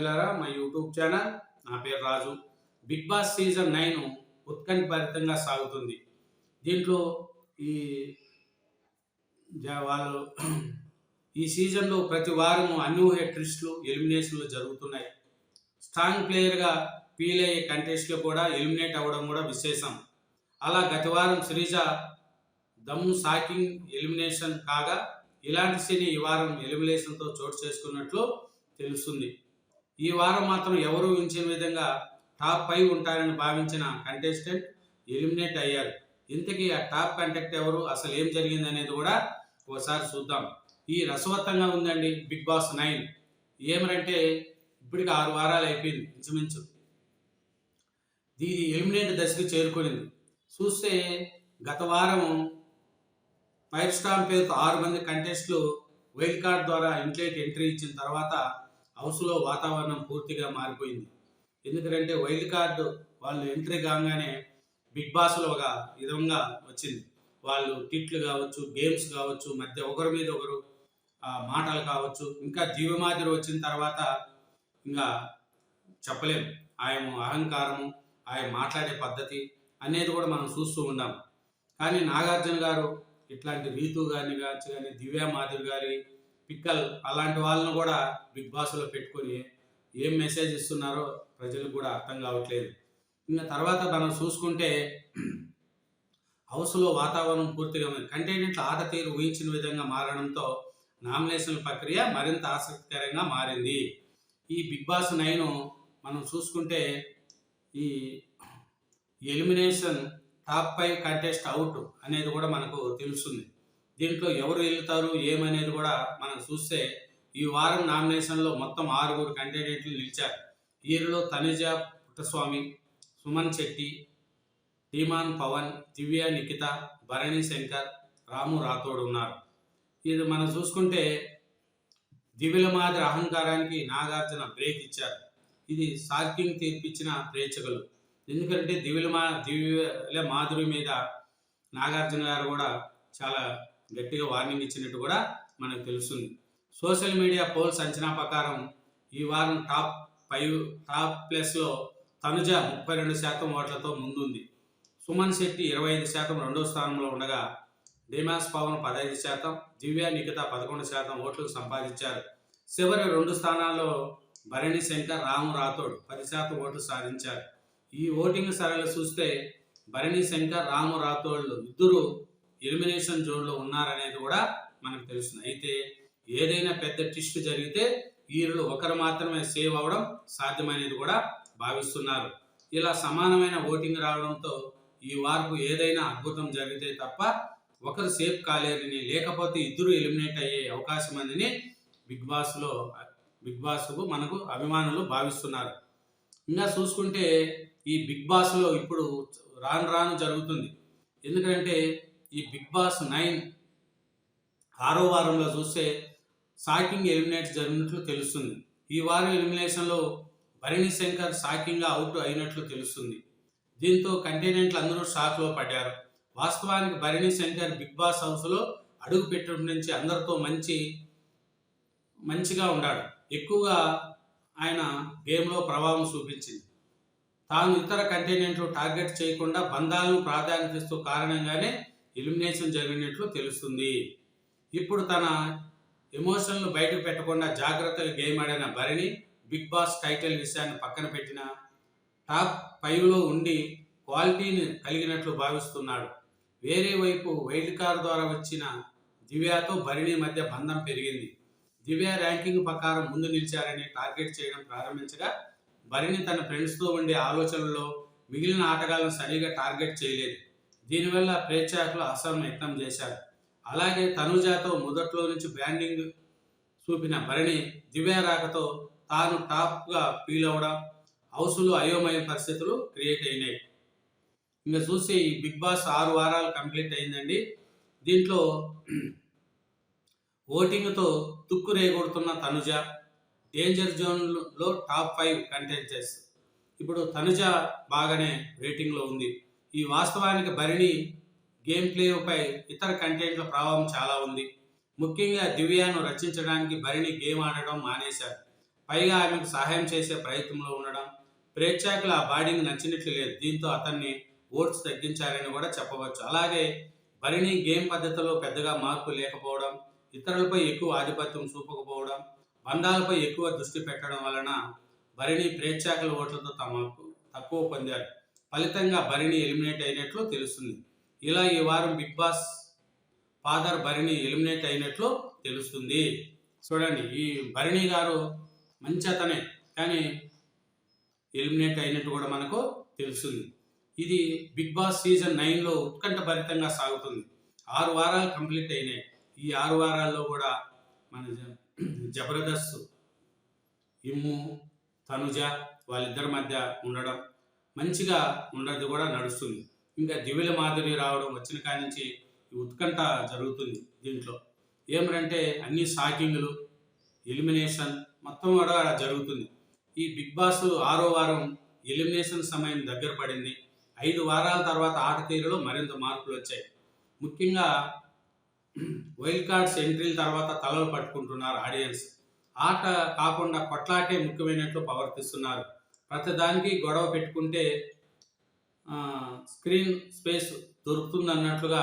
ప్రజలారా మా YouTube channel నా పేరు Raju. Bigg Boss season nine ఉత్కంఠభరితంగా సాగుతుంది. దీంట్లో ఈ వాళ్ళు ఈ సీజన్లో ప్రతి వారం అన్యూహ్య ట్విస్టులు ఎలిమినేషన్లు జరుగుతున్నాయి. స్ట్రాంగ్ ప్లేయర్గా ఫీల్ అయ్యే కంటెస్ట్లో కూడా ఎలిమినేట్ అవ్వడం కూడా విశేషం. అలా గత వారం శ్రీజ దమ్ సాకింగ్ ఎలిమినేషన్ కాగా ఇలాంటి సినీ ఈ వారం ఎలిమినేషన్తో చోటు చేసుకున్నట్లు తెలుస్తుంది. ఈ వారం మాత్రం ఎవరు ఉంచిన విధంగా టాప్ ఫైవ్ ఉంటారని భావించిన కంటెస్టెంట్ ఎలిమినేట్ అయ్యారు. ఇంతకీ ఆ టాప్ కంటెక్ట్ ఎవరు? అసలు ఏం జరిగింది అనేది కూడా ఒకసారి చూద్దాం. ఈ రసవత్తంగా ఉందండి బిగ్ బాస్ నైన్. ఏమనంటే ఇప్పటికి ఆరు వారాలు అయిపోయింది ఇంచుమించు. దీని ఎలిమినేట్ దశకు చేరుకునింది. చూస్తే గత వారం ఫైవ్ స్టార్ పేరుతో ఆరు మంది కంటెస్ట్లు వైల్డ్ కార్డ్ ద్వారా ఇంట్లోకి ఎంట్రీ ఇచ్చిన తర్వాత హౌస్లో వాతావరణం పూర్తిగా మారిపోయింది. ఎందుకంటే వైల్డ్ కార్డు వాళ్ళు ఎంట్రీ కాగానే బిగ్ బాస్లో ఒక విధంగా వచ్చింది. వాళ్ళు టిట్లు కావచ్చు గేమ్స్ కావచ్చు మధ్య ఒకరి మీద ఒకరు ఆ, మాటలు కావచ్చు ఇంకా జీవమాదిరి వచ్చిన తర్వాత ఇంకా చెప్పలేం. ఆయన అహంకారము ఆయన మాట్లాడే పద్ధతి అనేది కూడా మనం చూస్తూ ఉన్నాం కానీ నాగార్జున గారు ఇట్లాంటి రీతు గారిని కావచ్చు కానీ దివ్యా మాధురి గారి పిక్కల్ అలాంటి వాళ్ళను కూడా బిగ్ బాస్లో పెట్టుకొని ఏం మెసేజ్ ఇస్తున్నారో ప్రజలకు కూడా అర్థం కావట్లేదు. ఇంకా తర్వాత మనం చూసుకుంటే హౌస్లో వాతావరణం పూర్తిగా ఉంది. కంటెంట్ ఆట తీరు ఊహించిన విధంగా మారడంతో నామినేషన్ ప్రక్రియ మరింత ఆసక్తికరంగా మారింది. ఈ బిగ్ బాస్ నైన్ మనం చూసుకుంటే ఈ elimination top five contest out అనేది కూడా మనకు తెలుస్తుంది. దీంట్లో ఎవరు వెళ్తారు ఏమనేది కూడా మనం చూస్తే ఈ వారం నామినేషన్లో మొత్తం ఆరుగురు కండిడేట్లు నిలిచారు. వీరిలో తనుజ పుట్టస్వామి సుమన్ శెట్టి ధీమాన్ పవన్ దివ్య నిఖిత భరణి శంకర్ రాము రాథోడ్ ఉన్నారు. ఇది మనం చూసుకుంటే దివ్యుల మాదిరి అహంకారానికి నాగార్జున బ్రేక్ ఇచ్చారు. ఇది సార్కింగ్ తీర్పిచ్చిన ప్రేక్షకులు. ఎందుకంటే దివ్యుల మా దివ్యుల మాధురి మీద నాగార్జున గారు కూడా చాలా గట్టిగా వార్నింగ్ ఇచ్చినట్టు కూడా మనకు తెలుస్తుంది. సోషల్ మీడియా పోల్స్ అంచనా ప్రకారం ఈ వారం టాప్ ఫైవ్ టాప్ ప్లేస్లో తనుజ ముప్పై రెండు శాతం ఓట్లతో ముందుంది. సుమన్ శెట్టి ఇరవై ఐదు శాతం రెండో స్థానంలో ఉండగా డిమాస్ పవన్ పదహైదు శాతం దివ్య నిఖిత పదకొండు శాతం ఓట్లు సంపాదించారు. చివరి రెండు స్థానాల్లో భరణి శంకర్ రాము రాథోడ్ పది శాతం ఓట్లు సాధించారు. ఈ ఓటింగ్ సరళి చూస్తే భరణి శంకర్ రాము రాథోడ్లు ఇద్దరు ఎలిమినేషన్ జోన్లో ఉన్నారనేది కూడా మనకు తెలుస్తుంది. అయితే ఏదైనా పెద్ద ట్విస్ట్ జరిగితే వీరిలో ఒకరు మాత్రమే సేవ్ అవడం సాధ్యమైనది కూడా భావిస్తున్నారు. ఇలా సమానమైన ఓటింగ్ రావడంతో ఈ వార్పు ఏదైనా అద్భుతం జరిగితే తప్ప ఒకరు సేఫ్ కాలేరని లేకపోతే ఇద్దరు ఎలిమినేట్ అయ్యే అవకాశం ఉందని బిగ్ బాస్లో బిగ్ బాస్కు మనకు అభిమానులు భావిస్తున్నారు. ఇంకా చూసుకుంటే ఈ బిగ్ బాస్లో ఇప్పుడు రాను రాను జరుగుతుంది. ఎందుకంటే ఈ బిగ్ బాస్ నైన్ ఆరో వారంలో చూస్తే సాకింగ్ ఎలిమినేట్ జరిగినట్లు తెలుస్తుంది. ఈ వారం ఎలిమినేషన్లో భరణి శంకర్ షాకింగ్గా అవుట్ అయినట్లు తెలుస్తుంది. దీంతో కంటెనెంట్లు అందరూ షాక్లో పడ్డారు. వాస్తవానికి భరణి శంకర్ బిగ్ బాస్ హౌస్లో అడుగు పెట్టడం నుంచి అందరితో మంచి మంచిగా ఉన్నాడు ఎక్కువగా ఆయన గేమ్లో ప్రభావం చూపించింది. తాను ఇతర కంటెనెంట్లు టార్గెట్ చేయకుండా బంధాలను ప్రాధాన్యత ఇస్తూ కారణంగానే ఎలిమినేషన్ జరిగినట్లు తెలుస్తుంది. ఇప్పుడు తన ఎమోషన్లు బయటకు పెట్టకుండా జాగ్రత్తలు గేమ్ ఆడిన భరణి బిగ్ బాస్ టైటిల్ విషయాన్ని పక్కన పెట్టిన టాప్ ఫైవ్లో ఉండి క్వాలిటీని కలిగినట్లు భావిస్తున్నాడు. వేరే వైపు వైల్డ్ కార్డ్ ద్వారా వచ్చిన దివ్యాతో భరణి మధ్య బంధం పెరిగింది. దివ్య ర్యాంకింగ్ ప్రకారం ముందు నిలిచారని టార్గెట్ చేయడం ప్రారంభించగా భరణి తన ఫ్రెండ్స్తో ఉండే ఆలోచనలో మిగిలిన ఆటగాళ్ళను సరిగా టార్గెట్ చేయలేదు. దీనివల్ల ప్రేక్షకులు అసమయత్నం చేశారు. అలాగే తనుజాతో మొదట్లో నుంచి బ్రాండింగ్ చూపిన భరణి దివ్య రాకతో తాను టాప్గా ఫీల్ అవ్వడం హౌస్లో అయోమయ పరిస్థితులు క్రియేట్ అయినాయి. ఇంకా చూస్తే ఈ బిగ్ బాస్ ఆరు వారాలు కంప్లీట్ అయిందండి. దీంట్లో ఓటింగ్తో తుక్కు రేగొడుతున్న తనుజ డేంజర్ జోన్లో టాప్ ఫైవ్ కంటెంటెస్ ఇప్పుడు తనుజ బాగానే రేటింగ్లో ఉంది. ఈ వాస్తవానికి భరణి గేమ్ ప్లేపై ఇతర కంటెంట్ల ప్రభావం చాలా ఉంది. ముఖ్యంగా దివ్యాను రచించడానికి భరణి గేమ్ ఆడడం మానేశారు పైగా ఆమెకు సహాయం చేసే ప్రయత్నంలో ఉండడం ప్రేక్షకులు ఆ బాడీని నచ్చినట్లు లేదు. దీంతో అతన్ని ఓట్స్ తగ్గించారని కూడా చెప్పవచ్చు. అలాగే భరిణి గేమ్ పద్ధతిలో పెద్దగా మార్పు లేకపోవడం ఇతరులపై ఎక్కువ ఆధిపత్యం చూపకపోవడం బంధాలపై ఎక్కువ దృష్టి పెట్టడం వలన భరిణి ప్రేక్షకుల ఓట్లతో తమకు తక్కువ పొందారు. ఫలితంగా భరిణి ఎలిమినేట్ అయినట్లు తెలుస్తుంది. ఇలా ఈ వారం Bigg Boss father Bharani eliminate అయినట్లు తెలుస్తుంది. చూడండి ఈ భరిణి గారు మంచి అతనే కానీ ఎలిమినేట్ అయినట్టు కూడా మనకు తెలుస్తుంది. ఇది బిగ్ బాస్ సీజన్ నైన్లో ఉత్కంఠభరితంగా సాగుతుంది. ఆరు వారాలు కంప్లీట్ అయినాయి. ఈ ఆరు వారాల్లో కూడా మన జ- జబర్దస్త్ ఇమ్ము తనుజ వాళ్ళిద్దరి మధ్య ఉండడం మంచిగా ఉండదు కూడా నడుస్తుంది. ఇంకా దివ్యల మాధురి రావడం వచ్చిన కాడి నుంచి ఈ ఉత్కంఠ జరుగుతుంది దీంట్లో. ఏమిటంటే అన్ని షాకింగ్లు ఎలిమినేషన్ మొత్తం కూడా జరుగుతుంది. ఈ బిగ్ బాస్ ఆరో వారం ఎలిమినేషన్ సమయం దగ్గర పడింది. ఐదు వారాల తర్వాత ఆట తీరులో మరింత మార్పులు వచ్చాయి. ముఖ్యంగా వైల్డ్ కార్డ్స్ ఎంట్రీల తర్వాత తలలు పట్టుకుంటున్నారు ఆడియన్స్. ఆట కాకుండా కొట్లాటే ముఖ్యమైనట్లు ప్రవర్తిస్తున్నారు. ప్రతిదానికి గొడవ పెట్టుకుంటే స్క్రీన్ స్పేస్ దొరుకుతుందన్నట్లుగా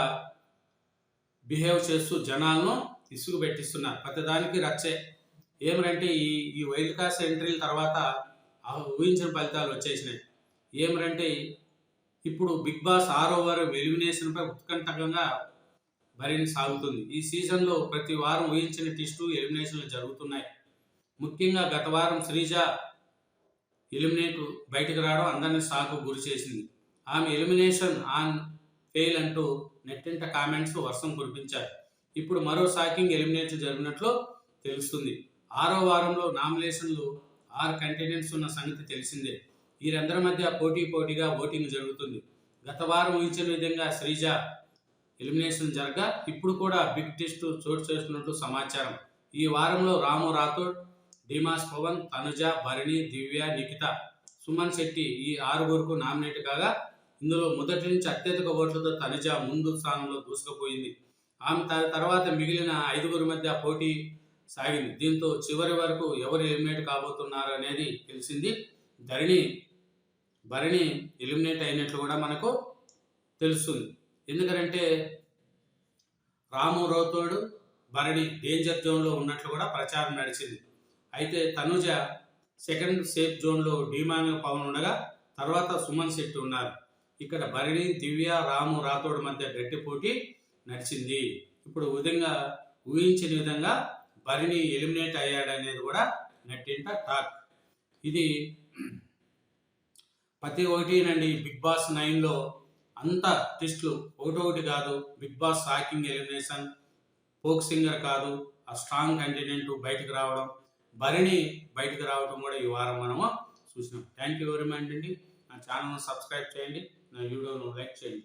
బిహేవ్ చేస్తూ జనాలను ఇసుగు పెట్టిస్తున్నారు. ప్రతిదానికి రచ్చే. ఏమిటంటే ఈ ఈ వైల్డ్ కాస్ట్ ఎంట్రీల తర్వాత ఆ ఊహించిన ఫలితాలు వచ్చేసినాయి. ఏమిటంటే ఇప్పుడు బిగ్ బాస్ ఆర్ ఓవర్ ఎలిమినేషన్పై ఉత్కంఠకంగా భరిని సాగుతుంది. ఈ సీజన్లో ప్రతి వారం ఊహించిన టెస్టు ఎలిమినేషన్లు జరుగుతున్నాయి. ముఖ్యంగా గత వారం శ్రీజ ఎలిమినేట్ బయటకు రావడం అందరినీ సాకు గురి చేసింది. ఆమె ఎలిమినేషన్ ఆన్ ఫెయిల్ అంటూ నెట్టింట కామెంట్స్ వర్షం కురిపించారు. ఇప్పుడు మరో షాకింగ్ ఎలిమినేట్ జరిగినట్లు తెలుస్తుంది. ఆరో వారంలో నామినేషన్లు ఆరు కంటెండెంట్స్ ఉన్న సంగతి తెలిసిందే. వీరందరి మధ్య పోటీ పోటీగా ఓటింగ్ జరుగుతుంది. గత వారం ఊహించిన విధంగా శ్రీజ ఎలిమినేషన్ జరగా ఇప్పుడు కూడా బిగ్ టెస్ట్ చోటు చేస్తున్నట్టు సమాచారం. ఈ వారంలో రాము రాథోడ్ డిమాస్ పవన్ తనుజ భరణి దివ్య నిఖిత సుమన్ శెట్టి ఈ ఆరుగురుకు నామినేట్ కాగా ఇందులో మొదటి నుంచి అత్యధిక ఓట్లతో తనుజ ముందు స్థానంలో దూసుకుపోయింది. ఆమె త- తర్వాత మిగిలిన ఐదుగురి మధ్య పోటీ సాగింది. దీంతో చివరి వరకు ఎవరు ఎలిమినేట్ కాబోతున్నారు అనేది తెలిసింది. ధరణి భరణి ఎలిమినేట్ అయినట్లు కూడా మనకు తెలుస్తుంది. ఎందుకంటే రాము రౌతోడు భరణి డేంజర్ జోన్లో ఉన్నట్లు కూడా ప్రచారం నడిచింది. అయితే తనుజ సెకండ్ సేఫ్ జోన్లో డీమాన్ పవన్ ఉండగా తర్వాత సుమన్ శెట్టి ఉన్నారు. ఇక్కడ భరణి దివ్య రాము రాథోడ్ మధ్య గట్టి పోటీ నడిచింది. ఇప్పుడు విధంగా ఊహించిన విధంగా భరణి ఎలిమినేట్ అయ్యాడనేది కూడా నెట్టింట టాక్. ఇది ప్రతి ఒకటినండి బిగ్ బాస్ నైన్లో అంత టెస్ట్లు ఒకటొకటి కాదు Bigg Boss shocking elimination folk singer కాదు ఆ స్ట్రాంగ్ కంటెంట్ బయటకు రావడం భరిణి బయటకు రావడం కూడా ఈ వారం మనము చూసినాం. థ్యాంక్ యూ వెరీ మచ్ అండి. నా ఛానల్ను సబ్స్క్రైబ్ చేయండి. నా వీడియోను లైక్ చేయండి.